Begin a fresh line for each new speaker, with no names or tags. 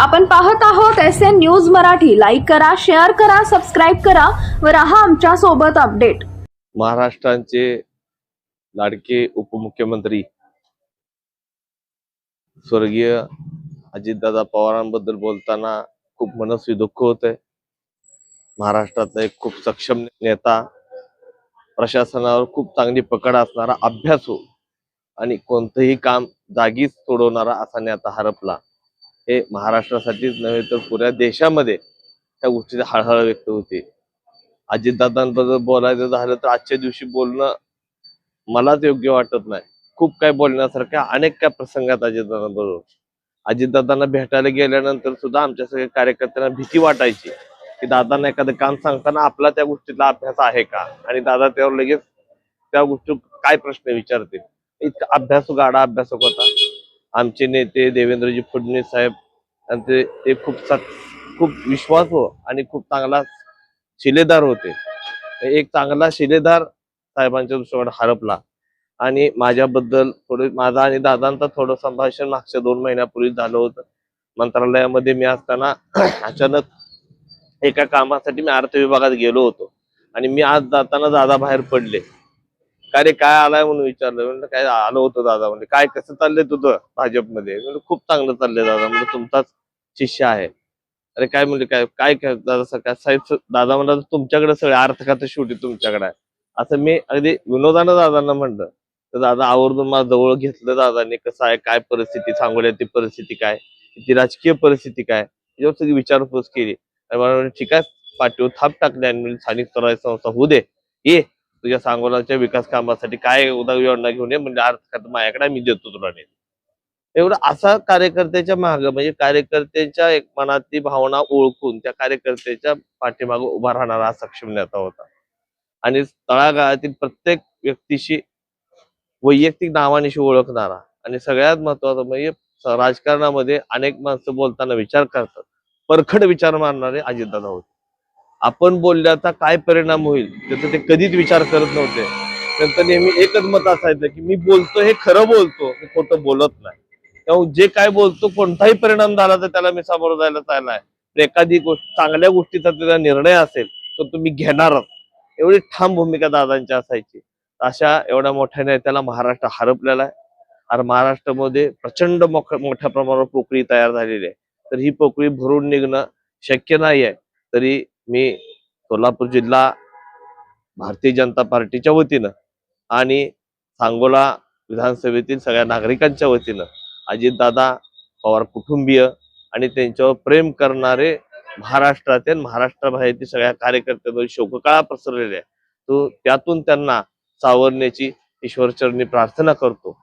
आपण पाहत आहोत S N news Marathi. Like करा शेअर करा सबस्क्राईब करा व राहा आमच्यासोबत अपडेट
महाराष्ट्राचे लाडके उपमुख्यमंत्री स्वर्गीय अजितदादा पवारांबद्दल बोलताना खूप मनस्वी दुःख होत आहे महाराष्ट्रातला एक खूप सक्षम नेता प्रशासनावर खूप चांगली पकड असणारा अभ्यासू आणि कोणतंही काम जागीच सोडवणारा असा नेता हरपला. हे महाराष्ट्रासाठीच नव्हे तर पुऱ्या देशामध्ये त्या गोष्टीची हळहळ व्यक्त होते. अजितदादांबद्दल बोलायचं झालं तर आजच्या दिवशी बोलणं मलाच योग्य वाटत नाही. खूप काय बोलण्यासारख्या अनेक काय प्रसंगात अजितदादांबरोबर. अजितदादांना भेटायला गेल्यानंतर सुद्धा आमच्या सगळ्या कार्यकर्त्यांना भीती वाटायची की दादांना एखादं काम सांगताना आपला त्या गोष्टीतला अभ्यास आहे का? आणि दादा त्यावर लगेच त्या गोष्टी काय प्रश्न विचारतील? इतका अभ्यास गाडा अभ्यासक होता. आमचे नेते देवेंद्रजी फडणवीस साहेब आणि ते ते खूप खूप विश्वास हो आणि खूप चांगला शिलेदार होते. एक चांगला शिलेदार साहेबांच्या दृष्टीकडे हरपला. आणि माझ्याबद्दल थोडं माझा आणि दादांचं थोडं संभाषण मागच्या दोन महिन्यापूर्वी झालं होतं. मंत्रालयामध्ये मी असताना अचानक एका कामासाठी मी अर्थ विभागात गेलो होतो. आणि मी आज जाताना दादा बाहेर पडले. का रे काय आलाय म्हणून विचारलं? म्हणलं काय आलं होतं दादा म्हणजे काय कसं चाललंय तुझं भाजपमध्ये? म्हणजे खूप चांगलं चाललंय दादा म्हणजे तुमचाच शिष्य आहे. अरे काय म्हणजे काय काय दादा सकाळ साहेब दादा म्हणला तुमच्याकडे सगळे अर्थ शेवटी तुमच्याकडे आहे. असं मी अगदी विनोदानं दादांना म्हणलं. तर दादा आवर्जून मला जवळ घेतलं दादांनी कसं आहे काय परिस्थिती सांगोल्याची परिस्थिती काय ती राजकीय परिस्थिती काय याच्यावर सगळी विचारपूस केली. आणि मला ठीक आहे पाठीवर थाप टाकली आणि स्थानिक स्वराज्य संस्था होऊ दे. ये तुझ्या सांगोलाच्या विकास कामासाठी काय उदार योजना घेऊन ये म्हणजे अर्थ खातं माझ्याकडे मी देतो तुला नाही एवढं असा कार्यकर्त्याच्या माग म्हणजे कार्यकर्त्याच्या एक मनातली भावना ओळखून त्या कार्यकर्त्याच्या पाठीमाग उभा राहणारा सक्षम नेता होता. आणि तळागाळातील प्रत्येक व्यक्तीशी वैयक्तिक नावानिशी ओळखणारा आणि सगळ्यात महत्वाचं म्हणजे राजकारणामध्ये अनेक माणसं बोलताना विचार करतात. परखड विचार मारणारे अजितदादा होते. आपण बोलल्याचा काय परिणाम होईल? त्याचा ते कधीच विचार करत नव्हते. त्यांचं नेहमी एकच मत असायचं की मी बोलतो हे खरं बोलतो मी खोटं बोलत नाही. त्यामुळे जे काय बोलतो कोणताही परिणाम झाला तर त्याला मी सामोरं जायला चालला आहे. एखादी गोष्ट चांगल्या गोष्टीचा त्याचा निर्णय असेल तर तुम्ही घेणारच. एवढी ठाम भूमिका दादांची असायची. अशा एवढ्या मोठ्या नेत्याला महाराष्ट्र हरपलेला आहे. आणि महाराष्ट्रामध्ये प्रचंड मोठ्या प्रमाणावर पोकळी तयार झालेली आहे. तर ही पोकळी भरून निघणं शक्य नाही आहे तरी मी सोलापूर जिल्हा भारतीय जनता पार्टीच्या वतीनं आणि सांगोला विधानसभेतील सगळ्या नागरिकांच्या वतीनं अजितदादा पवार कुटुंबीय आणि त्यांच्यावर प्रेम करणारे महाराष्ट्रातील महाराष्ट्राबाहेरतील सगळ्या कार्यकर्त्यांवर शोककाळा पसरलेल्या आहे. तो त्यातून त्यांना सावरण्याची ईश्वरचरणी प्रार्थना करतो.